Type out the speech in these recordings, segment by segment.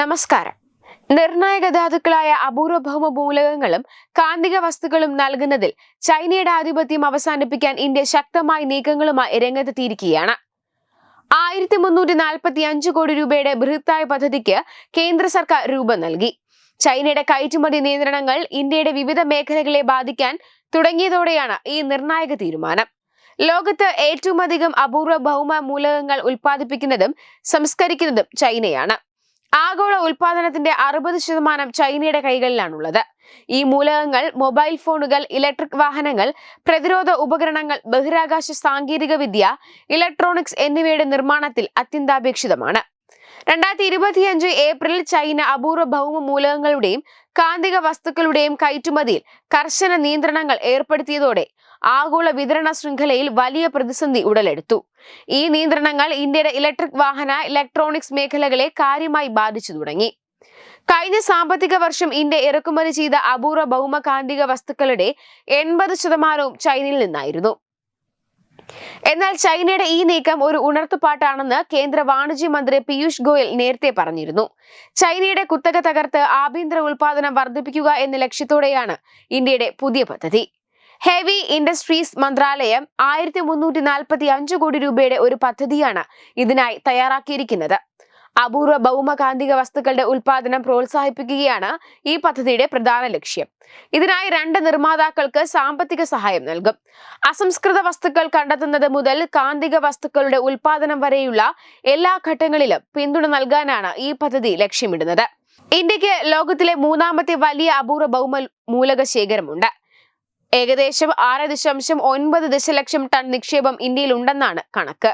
നമസ്കാരം. നിർണായക ധാതുക്കളായ അപൂർവ ഭൗമ മൂലകങ്ങളും കാന്തിക വസ്തുക്കളും നൽകുന്നതിൽ ചൈനയുടെ ആധിപത്യം അവസാനിപ്പിക്കാൻ ഇന്ത്യ ശക്തമായ നീക്കങ്ങളുമായി രംഗത്തെത്തിയിരിക്കുകയാണ്. ആയിരത്തി മുന്നൂറ്റി നാൽപ്പത്തി അഞ്ച് കോടി രൂപയുടെ ബൃഹത്തായ പദ്ധതിക്ക് കേന്ദ്ര സർക്കാർ രൂപം നൽകി. ചൈനയുടെ കയറ്റുമതി നിയന്ത്രണങ്ങൾ ഇന്ത്യയുടെ വിവിധ മേഖലകളെ ബാധിക്കാൻ തുടങ്ങിയതോടെയാണ് ഈ നിർണായക തീരുമാനം. ലോകത്ത് ഏറ്റവും അധികം അപൂർവ ഭൗമ മൂലകങ്ങൾ ഉൽപ്പാദിപ്പിക്കുന്നതും സംസ്കരിക്കുന്നതും ചൈനയാണ്. ആഗോള ഉൽപാദനത്തിന്റെ അറുപത് ശതമാനം ചൈനയുടെ കൈകളിലാണുള്ളത്. ഈ മൂലകങ്ങൾ മൊബൈൽ ഫോണുകൾ ഇലക്ട്രിക് വാഹനങ്ങൾ പ്രതിരോധ ഉപകരണങ്ങൾ ബഹിരാകാശ സാങ്കേതിക വിദ്യ ഇലക്ട്രോണിക്സ് എന്നിവയുടെ നിർമ്മാണത്തിൽ അത്യന്താപേക്ഷിതമാണ്. രണ്ടായിരത്തി ഇരുപത്തിയഞ്ച് ഏപ്രിലിൽ ചൈന അപൂർവ ഭൗമ മൂലകങ്ങളുടെയും കാന്തിക വസ്തുക്കളുടെയും കയറ്റുമതിയിൽ കർശന നിയന്ത്രണങ്ങൾ ഏർപ്പെടുത്തിയതോടെ ആഗോള വിതരണ ശൃംഖലയിൽ വലിയ പ്രതിസന്ധി ഉടലെടുത്തു. ഈ നിയന്ത്രണങ്ങൾ ഇന്ത്യയുടെ ഇലക്ട്രിക് വാഹന ഇലക്ട്രോണിക്സ് മേഖലകളെ കാര്യമായി ബാധിച്ചു തുടങ്ങി. കഴിഞ്ഞ സാമ്പത്തിക വർഷം ഇന്ത്യ ഇറക്കുമതി ചെയ്ത അപൂർവ ഭൗമകാന്തിക വസ്തുക്കളുടെ എൺപത് ശതമാനവും ചൈനയിൽ നിന്നായിരുന്നു. എന്നാൽ ചൈനയുടെ ഈ നീക്കം ഒരു ഉണർത്തുപാട്ടാണെന്ന് കേന്ദ്ര വാണിജ്യ മന്ത്രി പീയൂഷ് ഗോയൽ നേരത്തെ പറഞ്ഞിരുന്നു. ചൈനയുടെ കുത്തക തകർത്ത് ആഭ്യന്തര ഉൽപാദനം വർദ്ധിപ്പിക്കുക എന്ന ലക്ഷ്യത്തോടെയാണ് ഇന്ത്യയുടെ പുതിയ പദ്ധതി. ഹെവി ഇൻഡസ്ട്രീസ് മന്ത്രാലയം ആയിരത്തി മുന്നൂറ്റി നാൽപ്പത്തി അഞ്ച് കോടി രൂപയുടെ ഒരു പദ്ധതിയാണ് ഇതിനായി തയ്യാറാക്കിയിരിക്കുന്നത്. അപൂർവ ഭൗമകാന്തിക വസ്തുക്കളുടെ ഉൽപാദനം പ്രോത്സാഹിപ്പിക്കുകയാണ് ഈ പദ്ധതിയുടെ പ്രധാന ലക്ഷ്യം. ഇതിനായി രണ്ട് നിർമ്മാതാക്കൾക്ക് സാമ്പത്തിക സഹായം നൽകും. അസംസ്കൃത വസ്തുക്കൾ കണ്ടെത്തുന്നത് മുതൽ കാന്തിക വസ്തുക്കളുടെ ഉൽപാദനം വരെയുള്ള എല്ലാ ഘട്ടങ്ങളിലും പിന്തുണ നൽകാനാണ് ഈ പദ്ധതി ലക്ഷ്യമിടുന്നത്. ഇന്ത്യയ്ക്ക് ലോകത്തിലെ മൂന്നാമത്തെ വലിയ അപൂർവ ഭൗമ മൂലക ശേഖരമുണ്ട്. ഏകദേശം ആറ് ദശാംശം ഒൻപത് ദശലക്ഷം ടൺ നിക്ഷേപം ഇന്ത്യയിൽ ഉണ്ടെന്നാണ് കണക്ക്.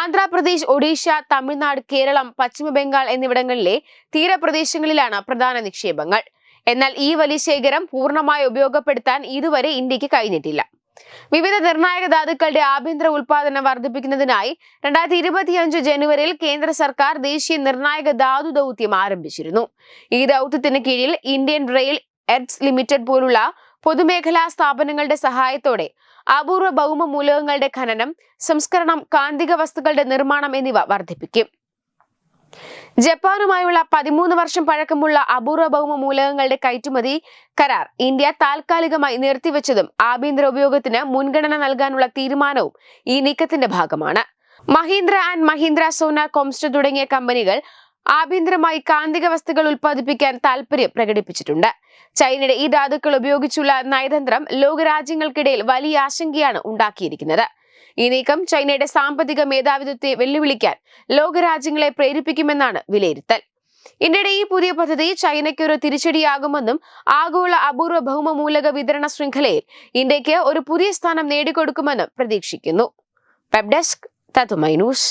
ആന്ധ്രാപ്രദേശ് ഒഡീഷ തമിഴ്നാട് കേരളം പശ്ചിമ ബംഗാൾ എന്നിവിടങ്ങളിലെ തീരപ്രദേശങ്ങളിലാണ് പ്രധാന നിക്ഷേപങ്ങൾ. എന്നാൽ ഈ വലിയ ശേഖരം പൂർണമായി ഉപയോഗപ്പെടുത്താൻ ഇതുവരെ ഇന്ത്യയ്ക്ക് കഴിഞ്ഞിട്ടില്ല. വിവിധ നിർണായക ധാതുക്കളുടെ ആഭ്യന്തര ഉൽപാദനം വർദ്ധിപ്പിക്കുന്നതിനായി രണ്ടായിരത്തി ഇരുപത്തിയഞ്ച് ജനുവരിയിൽ കേന്ദ്ര സർക്കാർ ദേശീയ നിർണായക ധാതു ദൗത്യം ആരംഭിച്ചിരുന്നു. ഈ ദൗത്യത്തിന് കീഴിൽ ഇന്ത്യൻ റെയിൽ എഡ്സ് ലിമിറ്റഡ് പോലുള്ള പൊതുമേഖലാ സ്ഥാപനങ്ങളുടെ സഹായത്തോടെ അപൂർവ ഭൗമ മൂലകങ്ങളുടെ ഖനനം സംസ്കരണം കാന്തിക വസ്തുക്കളുടെ നിർമ്മാണം എന്നിവ വർദ്ധിപ്പിക്കും. ജപ്പാനുമായുള്ള പതിമൂന്ന് വർഷം പഴക്കമുള്ള അപൂർവ ഭൗമ മൂലകങ്ങളുടെ കയറ്റുമതി കരാർ ഇന്ത്യ താൽക്കാലികമായി നിർത്തിവെച്ചതും ആഭ്യന്തര ഉപയോഗത്തിന് മുൻഗണന നൽകാനുള്ള തീരുമാനവും ഈ നീക്കത്തിന്റെ ഭാഗമാണ്. മഹീന്ദ്ര ആൻഡ് മഹീന്ദ്ര സോന കോംസ്റ്റ് തുടങ്ങിയ കമ്പനികൾ ആഭ്യന്തരമായി കാന്തിക വസ്തുക്കൾ ഉൽപ്പാദിപ്പിക്കാൻ താൽപര്യം പ്രകടിപ്പിച്ചിട്ടുണ്ട്. ചൈനയുടെ ഈ ധാതുക്കൾ ഉപയോഗിച്ചുള്ള നയതന്ത്രം ലോകരാജ്യങ്ങൾക്കിടയിൽ വലിയ ആശങ്കയാണ് ഉണ്ടാക്കിയിരിക്കുന്നത്. ഈ നീക്കം ചൈനയുടെ സാമ്പത്തിക മേധാവിത്വത്തെ വെല്ലുവിളിക്കാൻ ലോകരാജ്യങ്ങളെ പ്രേരിപ്പിക്കുമെന്നാണ് വിലയിരുത്തൽ. ഇന്ത്യയുടെ ഈ പുതിയ പദ്ധതി ചൈനയ്ക്ക് ഒരു തിരിച്ചടിയാകുമെന്നും ആഗോള അപൂർവ ഭൗമ മൂലക വിതരണ ശൃംഖലയിൽ ഇന്ത്യയ്ക്ക് ഒരു പുതിയ സ്ഥാനം നേടിക്കൊടുക്കുമെന്നും പ്രതീക്ഷിക്കുന്നു. വെബ് ഡെസ്ക് തതുമൈ ന്യൂസ്